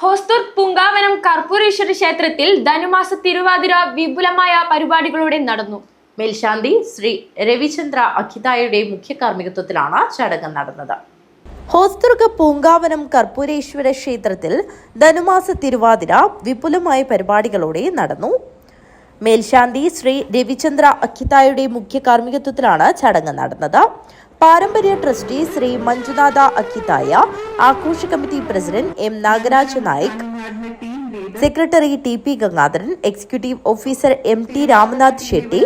ഹോസ്തൂർ പൂങ്കാവനം കർപ്പൂരേശ്വര ക്ഷേത്രത്തിൽ ധനുമാസ തിരുവാതിര വിപുലമായ പരിപാടികളോടെ നടന്നു. മേൽശാന്തി ശ്രീ രവിചന്ദ്ര അഖിതായുടെ മുഖ്യ കാർമ്മികത്വത്തിലാണ് ചടങ്ങ് നടന്നത്. ഹോസ്തുർഗ പൂങ്കാവനം കർപ്പൂരേശ്വര ക്ഷേത്രത്തിൽ ധനുമാസ തിരുവാതിര വിപുലമായ പരിപാടികളോടെ നടന്നു. മേൽശാന്തി ശ്രീ രവിചന്ദ്ര അഖിതായുടെ മുഖ്യ കാർമ്മികത്വത്തിലാണ് ചടങ്ങ് നടന്നത്. പാരമ്പര്യ ട്രസ്റ്റി ശ്രീ മഞ്ജുനാഥ അഖിതായ ആഘോഷ committee president M Nagaraj Naik secretary T P Gangadharan executive officer M T Ramanath Shetty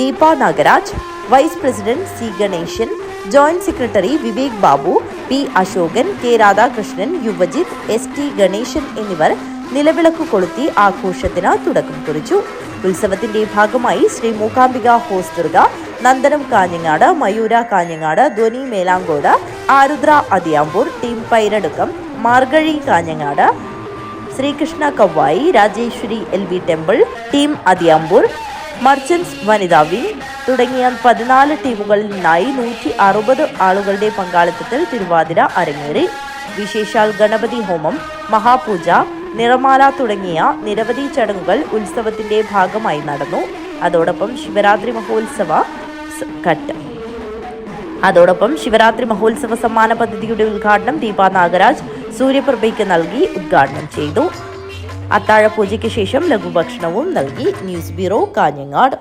Deepa Nagaraj vice president C Ganesan joint secretary Vivek Babu P Ashokan K Radhakrishnan Yuvajith S T Ganesan എന്നിവർ നിലവിളക്ക് കൊളുത്തി ആഘോഷത്തിന് തുടക്കം കുറിച്ചു. ഉത്സവത്തിന്റെ ഭാഗമായി Shri Mookambika Hosdurg Nandanam Kanhangad Mayura Kanhangad Dhwani Melankode Arudra Athiyampur team Pairadukkam Margazhi Kanhangad Srikrishna Kavvayi Rajeshwari L V temple team Athiyampur merchants വനിതാ wing തുടങ്ങിയ പതിനാല് ടീമുകളിൽ നിന്നായി നൂറ്റി അറുപത് ആളുകളുടെ പങ്കാളിത്തത്തിൽ തിരുവാതിര അരങ്ങേറി. വിശേഷാൽ ഗണപതി ഹോമം മഹാപൂജ നിറമാല തുടങ്ങിയ നിരവധി ചടങ്ങുകൾ ഉത്സവത്തിന്റെ ഭാഗമായി നടന്നു. അതോടൊപ്പം ശിവരാത്രി മഹോത്സവ സ് അതോടൊപ്പം ശിവരാത്രി മഹോത്സവ സമ്മാന പദ്ധതിയുടെ ഉദ്ഘാടനം ദീപ നാഗരാജ് സൂര്യപ്രഭയ്ക്ക് നൽകി ഉദ്ഘാടനം ചെയ്തു. അത്താഴ പൂജയ്ക്ക് ശേഷം ലഘുഭക്ഷണവും നൽകി ന്യൂസ് ബ്യൂറോ കാഞ്ഞങ്ങാട്.